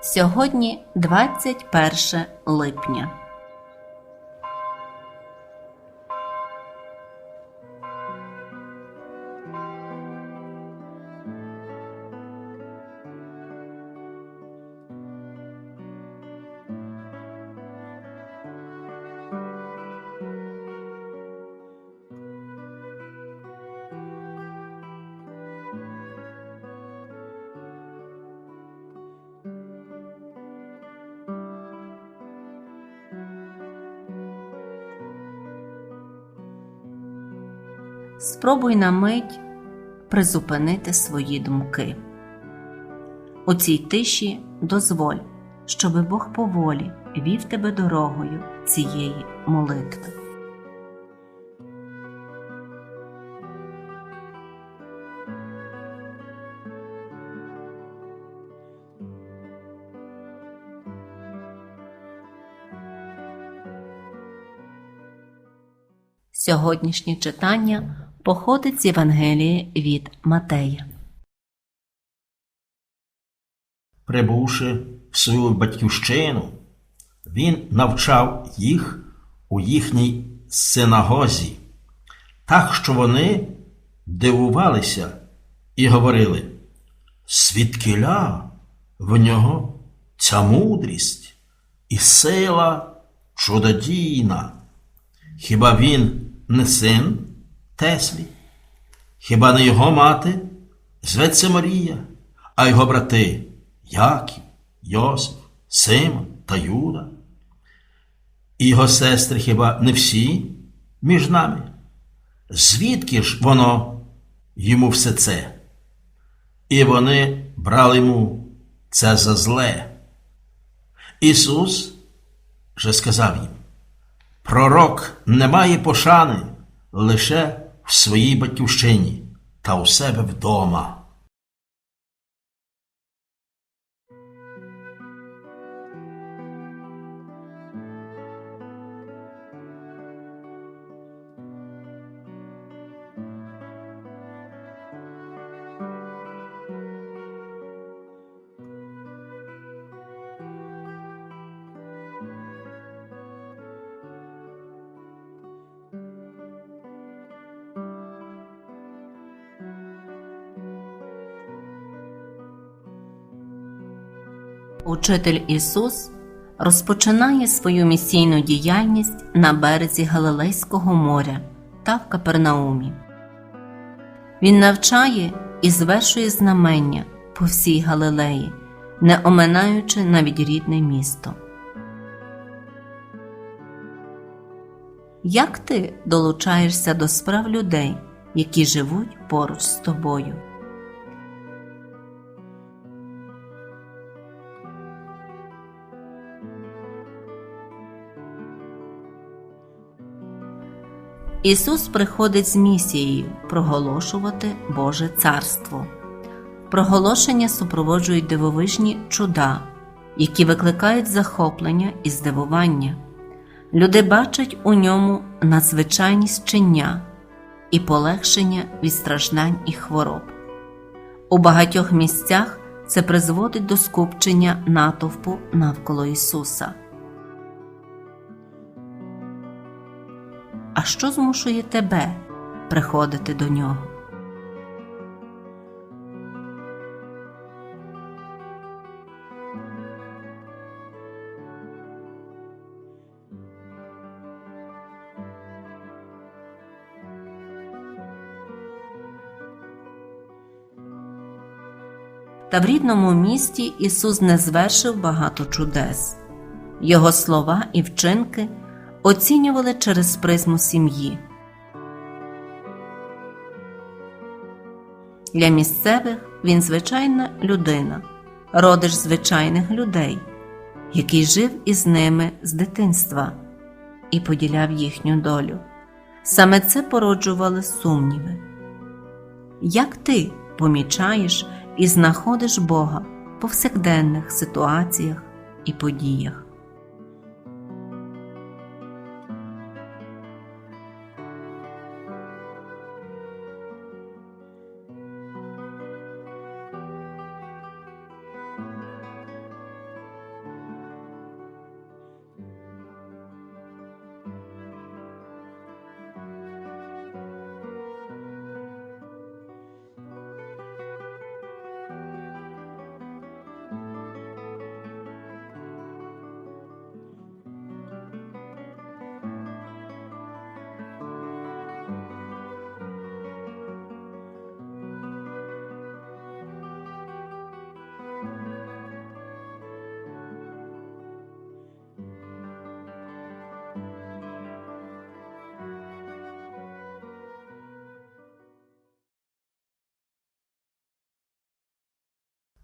Сьогодні 21 липня. Спробуй на мить призупинити свої думки. У цій тиші дозволь, щоби Бог поволі вів тебе дорогою цієї молитви. Сьогоднішнє читання походить з Євангелії від Матея. Прибувши в свою батьківщину, він навчав їх у їхній синагозі, так що вони дивувалися і говорили, звідкиля в нього ця мудрість і сила чудодійна. Хіба він не син Теслі? Хіба не його мати зветься Марія, а його брати Яків, Йосиф, Симон та Юда? І його сестри хіба не всі між нами? Звідки ж воно йому все це? І вони брали йому це за зле. Ісус же сказав їм, Пророк не має пошани лише в своїй батьківщині та у себе вдома. Учитель Ісус розпочинає свою місійну діяльність на березі Галилейського моря та в Капернаумі. Він навчає і звершує знамення по всій Галилеї, не оминаючи навіть рідне місто. Як ти долучаєшся до справ людей, які живуть поруч з тобою? Ісус приходить з місією проголошувати Боже Царство. Проголошення супроводжують дивовижні чуда, які викликають захоплення і здивування. Люди бачать у ньому надзвичайність чиння і полегшення від страждань і хвороб. У багатьох місцях це призводить до скупчення натовпу навколо Ісуса. А що змушує тебе приходити до нього? Та в рідному місті Ісус не звершив багато чудес. Його слова і вчинки оцінювали через призму сім'ї. Для місцевих він звичайна людина, родич звичайних людей, який жив із ними з дитинства і поділяв їхню долю. Саме це породжували сумніви. Як ти помічаєш і знаходиш Бога в повсякденних ситуаціях і подіях?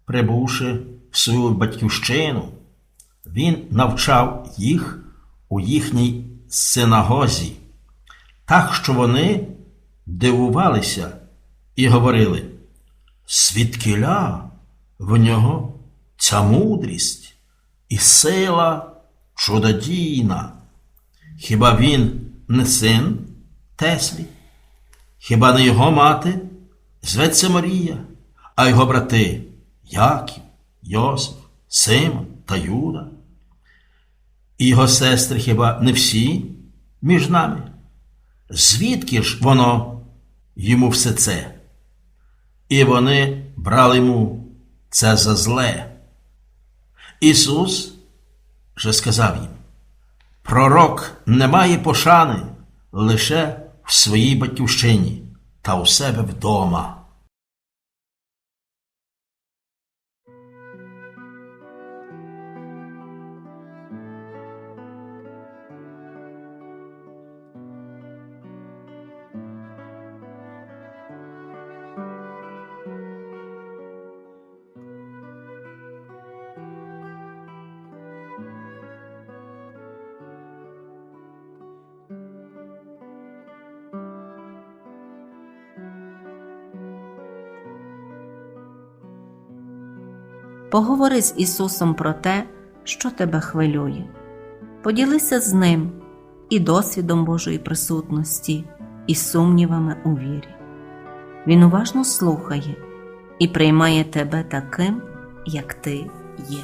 Прибувши в свою батьківщину, він навчав їх у їхній синагозі, так що вони дивувалися і говорили, звідкиля в нього ця мудрість і сила чудодійна. Хіба він не син Теслі? Хіба не його мати зветься Марія, а його брати Яків, Йосиф, Симон та Юда? І його сестри хіба не всі між нами? Звідки ж воно йому все це? І вони брали йому це за зле. Ісус же сказав їм, пророк не має пошани лише в своїй батьківщині та у себе вдома. Поговори з Ісусом про те, що тебе хвилює. Поділися з Ним і досвідом Божої присутності, і сумнівами у вірі. Він уважно слухає і приймає тебе таким, як ти є.